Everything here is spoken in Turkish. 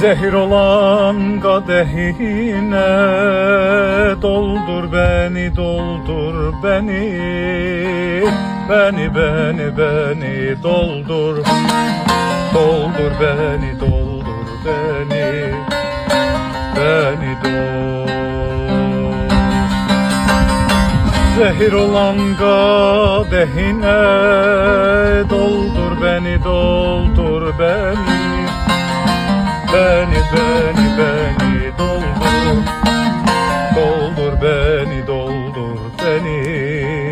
Zehir olan kadehine Doldur beni, doldur beni. Beni, beni, beni doldur. Doldur beni, doldur beni. Beni doldur. Zehir olan kadehine Doldur beni, doldur beni Beni beni beni doldur. Doldur beni doldur beni.